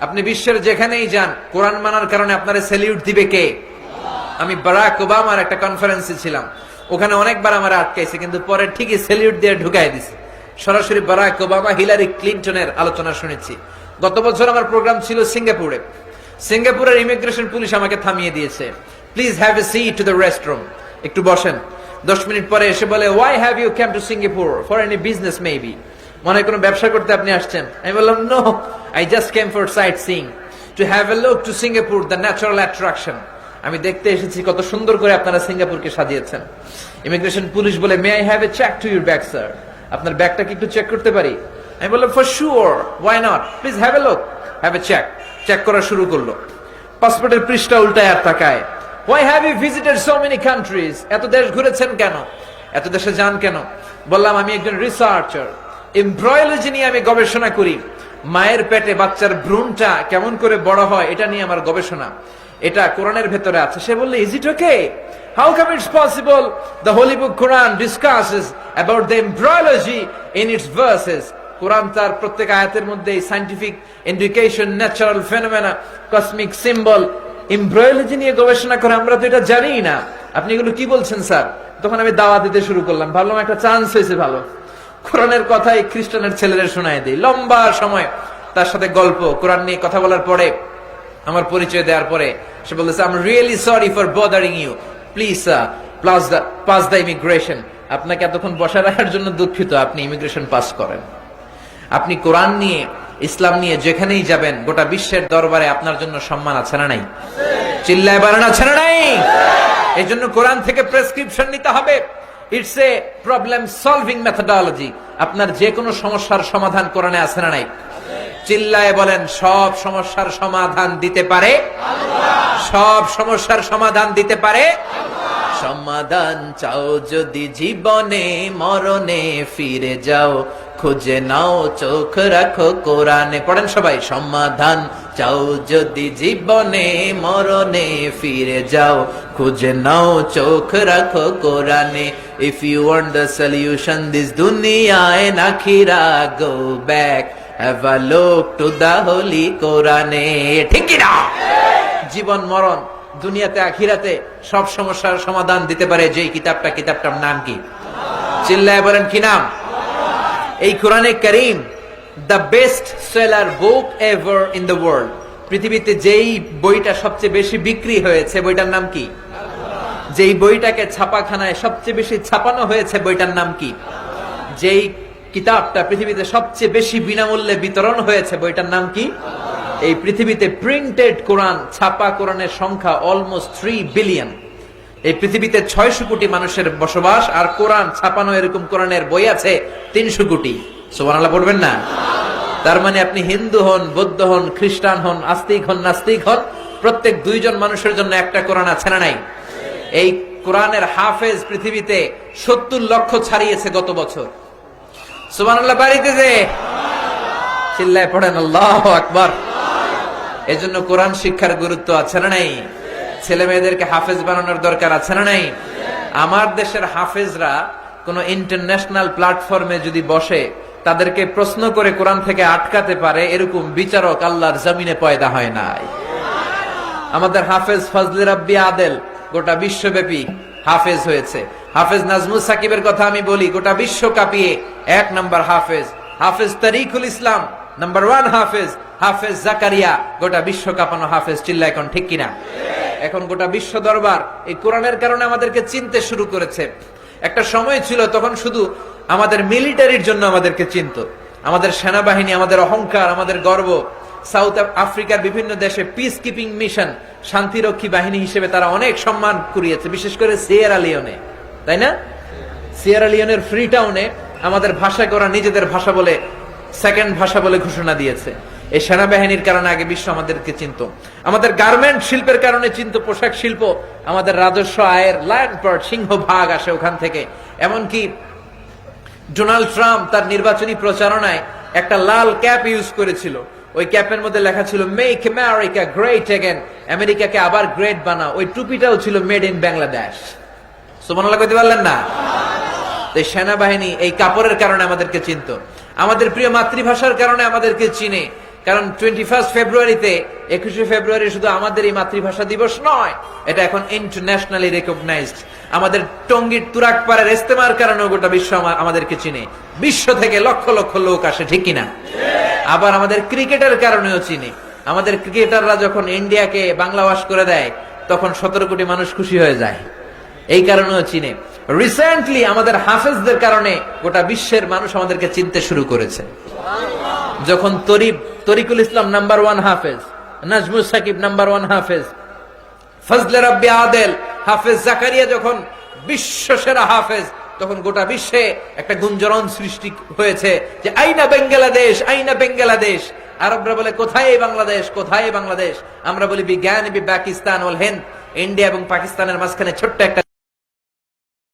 আপনি বিশ্বের যেখানেই যান, কোরআন মানার কারণে আপনারা স্যালিউট দিবে কে? আমি বারাক ওবামার একটা কনফারেন্সে ছিলাম। ওখানে অনেকবার আমার আটকাইছে, কিন্তু পরে ঠিকই স্যালিউট দিয়ে ঢুকাই দিছে। সরাসরি বারাক ওবামা, হিলারি ক্লিনটনের আলোচনা শুনেছি। গত বছর আমার প্রোগ্রাম ছিল সিঙ্গাপুরে। সিঙ্গাপুরের ইমিগ্রেশন পুলিশ আমাকে থামিয়ে দিয়েছে। Please have a seat to the restroom একটু বসেন। দশ মিনিট পরে এসে বলে why have you came to Singapore for any business maybe মনে কোনো ব্যবসা করতে আপনি আসছেন। আমি বললাম no I just came for sightseeing to have a look to Singapore the natural attraction আমি দেখতে এসেছি কত সুন্দর করে আপনারা সিঙ্গাপুরকে সাজিয়েছেন। ইমিগ্রেশন পুলিশ বলে may I have a check to your bag sir আপনার ব্যাগটা কি একটু চেক করতে পারি? আমি বললাম for sure why not please have a look have a check check করা শুরু করল। পাসপোর্টের পৃষ্ঠা উল্টায় আর তাকায়। Why have you visited so many countries এত দেশ ঘুরেছেন কেন? এত দেশে যান কেন? বললাম, আমি একজন রিসার্চার এমব্রয়োলজি নিয়ে আমি গবেষণা করি, মায়ের পেটে বাচ্চার ভ্রূণটা কেমন করে বড় হয়, এটা নিয়ে আমার গবেষণা। এটা কোরআনের ভেতরে আছে। সে বললে is it okay how come it's possible the holy book Quran discusses about the embryology in its verses Quran তার প্রত্যেক আয়াতের মধ্যে scientific indication natural phenomena cosmic symbol embryology নিয়ে গবেষণা করে, আমরা তো এটা জানিই না। আপনি এগুলো কি বলছেন, স্যার? তখন আমি দাওয়া দিতে শুরু করলাম। ভাবলাম একটা চান্স হয়েছে ভালো। কোরআনের কথাই খ্রিস্টানের ছেলেদের শোনায় দিই। লম্বা সময় তার সাথে গল্প, কোরআন নিয়ে কথা বলার পরে, আমার পরিচয় দেওয়ার পরে, সে বলতেছে I'm really sorry for bothering you please plus pass the immigration আপনাকে এতক্ষণ বসা রাখার জন্য দুঃখিত, আপনি ইমিগ্রেশন পাস করেন। আপনি কোরআন নিয়ে, ইসলাম নিয়ে যেখানেই যাবেন, গোটা বিশ্বের দরবারে আপনার জন্য সম্মান আছে না নাই? চিল্লায় বাড়ান, আছে না নাই? এই জন্য কোরআন থেকে প্রেসক্রিপশন নিতে হবে। It's a problem solving methodology আপনার যে কোনো সমস্যার সমাধান কোরআনে আছে না নাই? চিল্লায় বলেন, সব সমস্যার সমাধান দিতে পারে? সব সমস্যার সমাধান দিতে পারে? সমাধান চাও যদি জীবনে, মরণে ফিরে যাও, খুঁজে নাও, চোখ রাখো কোরআনে। পড়েন সবাই, সমাধান চাও যদি জীবনে মরণে ফিরে যাও, খুঁজে নাও, চোখ রাখো কোরআনে। If you want the solution this দুনিয়ায় নাখিরা go back have a look to the holy কোরআনে ঠিক না জীবন, মরণ, দুনিয়াতে, আখিরাতে সব সমস্যার সমাধান দিতে পারে যেই কিতাবটা, কিতাবটার নাম কি? চিল্লায় বলেন কি নাম? এই কোরআনে Karim the best seller book ever in the world পৃথিবীতে যেই বইটা সবচেয়ে বেশি বিক্রি হয়েছে, বইটার নাম কি? যেই বইটাকে ছাপাখানায় সবচেয়ে বেশি ছাপানো হয়েছে, বইটার নাম কি? যেই কিতাবটা পৃথিবীতে সবচেয়ে বেশি বিনামূল্যে বিতরণ হয়েছে, বইটার নাম কি? এই পৃথিবীতে প্রিন্টেড কোরআন ছাপা কোরআনের সংখ্যা অলমোস্ট থ্রি বিলিয়ন এই পৃথিবীতে ছয়শো কোটি মানুষের বসবাস, আর কোরআন ছাপানো এরকম কোরআনের বই আছে তিনশো কোটি। সোবানাল্লাহ পড়বেন না। তার মানে আপনি হিন্দু হন, বৌদ্ধ হন, খ্রিস্টান হন, আস্তিক হন, নাস্তিক হন, প্রত্যেক দুইজন মানুষের জন্য একটা কোরআন আছে না নাই? এই কোরআনের হাফেজ পৃথিবীতে সত্তর লক্ষ ছাড়িয়েছে গত বছর। সুবহানাল্লাহ, বাড়িতে যে চিল্লায় পড়েন, আল্লাহ আকবার। এজন্য কোরআন শিক্ষার গুরুত্ব আছে না নাই? ছেলে মেয়েদেরকে হাফেজ বানানোর দরকার আছে না নাই? আমার দেশের হাফেজরা কোন ইন্টারন্যাশনাল প্ল্যাটফর্মে যদি বসে তাদেরকে প্রশ্ন করে কোরআন থেকে আটকাতে পারে, এরকম বিচারক আল্লাহর জমিনে পয়দা হয় নাই। আমাদের হাফেজ ফজলে রাব্বি আদেল গোটা বিশ্বব্যাপী হাফেজ হয়েছে। হাফেজ নাজমুল সাকিবের কথা আমি বলি, গোটা বিশ্ব কাঁপিয়ে এক নাম্বার হাফেজ। হাফেজ তারিকুল ইসলাম নাম্বার ওয়ান হাফেজ। হাফেজ জাকারিয়া, গোটা বিশ্ব কাঁপানো হাফেজ চিল্লা এখন ঠিক কিনা? এখন গোটা বিশ্ব দরবার এই কোরআনের কারণে আমাদেরকে চিনতে শুরু করেছে। একটা সময় ছিল তখন শুধু আমাদের মিলিটারির জন্য আমাদেরকে চিনত। আমাদের সেনাবাহিনী, আমাদের অহংকার, আমাদের গর্ব। সাউথ আফ্রিকার বিভিন্ন দেশে পিস কিপিং মিশন শান্তিরক্ষী বাহিনী হিসেবে তারা অনেক সম্মান কুড়িয়েছে, বিশেষ করে সিয়েরা লিওনে। তাই না? সিয়েরা লিওনের ফ্রি টাউনে আমাদের ভাষাকে ওরা নিজেদের ভাষা বলে সেকেন্ড ভাষা বলে ঘোষণা দিয়েছে। এই সেনাবাহিনীর কারণে আগে বিশ্ব আমাদেরকে চিনত। আমাদের গার্মেন্ট শিল্পের কারণে চিনত পোশাক শিল্প। আমাদের রাজস্ব আয়ের লায়ন পার্ট সিংহ ভাগ আসে ওখান থেকে। এমনকি ডোনাল্ড ট্রাম্প তার নির্বাচনী প্রচারণায় একটা লাল ক্যাপ ইউজ করেছিল। ওই ক্যাপের মধ্যে লেখা ছিল মেক আমেরিকা গ্রেট এগেন আমেরিকাকে আবার গ্রেট বানা ওই টুপিটাও ছিল মেড ইন বাংলাদেশ। সুমনাল্লাহ কইতে পারলেন না? এই সেনাবাহিনী এই কাপড়ের কারণে আমাদেরকে চিনত। আমাদের প্রিয় মাতৃভাষার কারণে আমাদেরকে চিনে। কারণ টোয়েন্টি ফার্স্ট ফেব্রুয়ারিতে একুশে ফেব্রুয়ারি শুধু আমাদের এই মাতৃভাষা দিবস নয়, এটা এখন ইন্টারন্যাশনালি রেকগনাইজড আমাদের টঙ্গীর তুরাক পাড়ের ইস্তেমার কারণে গোটা বিশ্ব আমা- আমাদেরকে চিনে। বিশ্ব থেকে লক্ষ লক্ষ লোক আসে, ঠিক কিনা? আবার আমাদের ক্রিকেটের কারণেও চিনে। আমাদের ক্রিকেটাররা যখন ইন্ডিয়াকে বাংলাভাস করে দেয়, তখন সতেরো কোটি মানুষ খুশি হয়ে যায়। এই কারণেও চিনে। রিসেন্টলি আমাদের হাফেজদের কারণে গোটা বিশ্বের মানুষ আমাদেরকে চিনতে শুরু করেছে। যখন তরিব তরিকুল ইসলাম নাম্বার ওয়ান হাফেজ। নাজমুল সাকিব নাম্বার ওয়ান হাফেজ। ফজলে রব্বি আদেল, হাফেজ জাকারিয়া যখন বিশ্ব সেরা হাফেজ, তখন গোটা বিশ্বে একটা গুঞ্জরণ সৃষ্টি হয়েছে যে, আইনা বাংলাদেশ আইনা বাংলাদেশ। আরবরা বলে, কোথায় এই বাংলাদেশ? কোথায় বাংলাদেশ? আমরা বলি, বিজ্ঞান, বি পাকিস্তান ওল হিন্দ, ইন্ডিয়া এবং পাকিস্তানের মাঝখানে ছোট্ট একটা